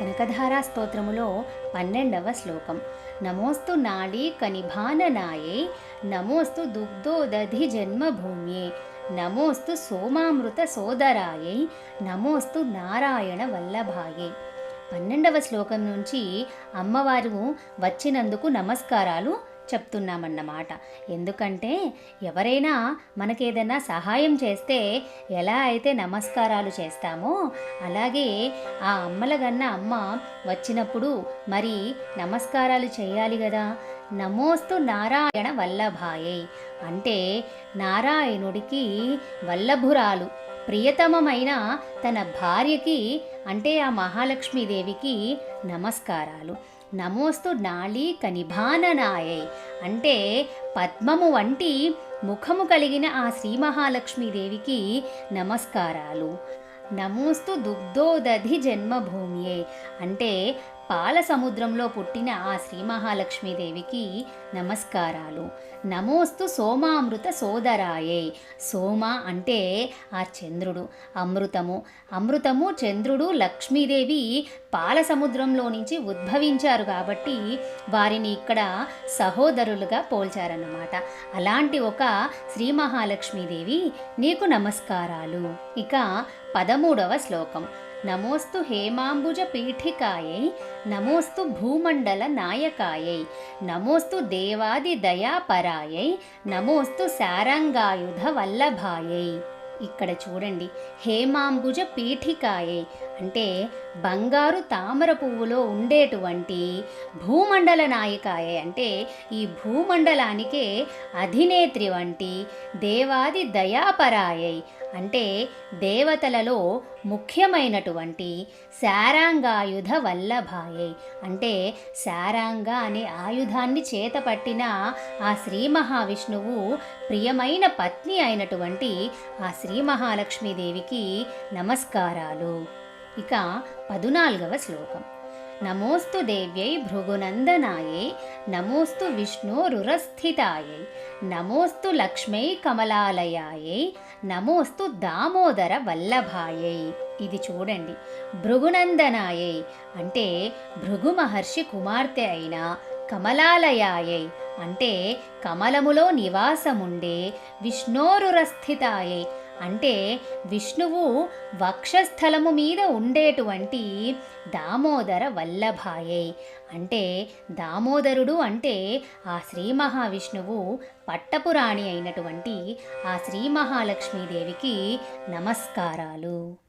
కనకధారా స్తోత్రములో పన్నెండవ శ్లోకం. నమోస్తు నాడీ కనిభాననాయే నమోస్తు దుగ్ధోదధి జన్మభూమ్యే నమోస్తు సోమామృత సోదరాయై నమోస్తు నారాయణ వల్లభాయే. పన్నెండవ శ్లోకం నుంచి అమ్మవారు వచ్చినందుకు నమస్కారాలు. చెప్తున్నామన్నమాట. ఎందుకంటే ఎవరైనా మనకేదైనా సహాయం చేస్తే ఎలా అయితే నమస్కారాలు చేస్తామో అలాగే ఆ అమ్మలగన్న అమ్మ వచ్చినప్పుడు మరి నమస్కారాలు చేయాలి కదా నమోస్తు నారాయణ వల్లభాయే. అంటే నారాయణుడికి వల్లభురాలు. ప్రియతమమైన తన భార్యకి అంటే ఆ మహాలక్ష్మీదేవికి నమస్కారాలు. నమోస్తు నాళీ కనిభాననాయై. అంటే పద్మము వంటి ముఖము కలిగిన ఆ శ్రీ మహాలక్ష్మీదేవికి నమస్కారాలు. నమోస్తు దుగ్ధోదధి జన్మభూమియే. అంటే పాల సముద్రంలో పుట్టిన ఆ శ్రీ మహాలక్ష్మీదేవికి నమస్కారాలు. నమోస్తు సోమామృత సోదరాయే. సోమ అంటే ఆ చంద్రుడు అమృతము. అమృతము చంద్రుడు లక్ష్మీదేవి పాల సముద్రంలో నుంచి ఉద్భవించారు కాబట్టి వారిని ఇక్కడ సహోదరులుగా పోల్చారన్నమాట. అలాంటి ఒక శ్రీ మహాలక్ష్మీదేవి నీకు నమస్కారాలు. ఇక పదమూడవ శ్లోకం. నమోస్తు హేమాంబుజ పీఠికాయై నమోస్తు భూమండల నాయకాయై నమోస్తు దేవాది దయాపరాయై నమోస్తు శారంగాయుధ వల్లభాయై. ఇక్కడ చూడండి హేమాంబుజ పీఠికాయే. అంటే బంగారు తామర పువ్వులో ఉండేటువంటి భూమండల నాయికాయే. అంటే ఈ భూమండలానికే అధినేత్రి వంటి దేవాది దయాపరాయై. అంటే దేవతలలో ముఖ్యమైనటువంటి శారాంగాయుధ వల్లభాయే. అంటే శారాంగ అనే ఆయుధాన్ని చేతపట్టిన ఆ శ్రీ మహావిష్ణువు ప్రియమైన పత్ని అయినటువంటి ఆ శ్రీ మహాలక్ష్మీదేవికి నమస్కారాలు. ఇక పదునాలుగవ శ్లోకం. నమోస్తు దేవ్యై భృగునందనాయే నమోస్తు విష్ణోరురస్థితాయై నమోస్తు లక్ష్మై కమలాలయాయై నమోస్తు దామోదర వల్లభాయై. ఇది చూడండి భృగునందనాయై. అంటే భృగు మహర్షి కుమార్తె అయిన కమలాలయాయై. అంటే కమలములో నివాసముండే విష్ణోరురస్థితాయై. అంటే విష్ణువు వక్షస్థలము మీద ఉండేటువంటి దామోదర వల్లభాయే. అంటే దామోదరుడు అంటే ఆ శ్రీ మహావిష్ణువు పట్టపురాణి అయినటువంటి ఆ శ్రీ మహాలక్ష్మీదేవికి నమస్కారాలు.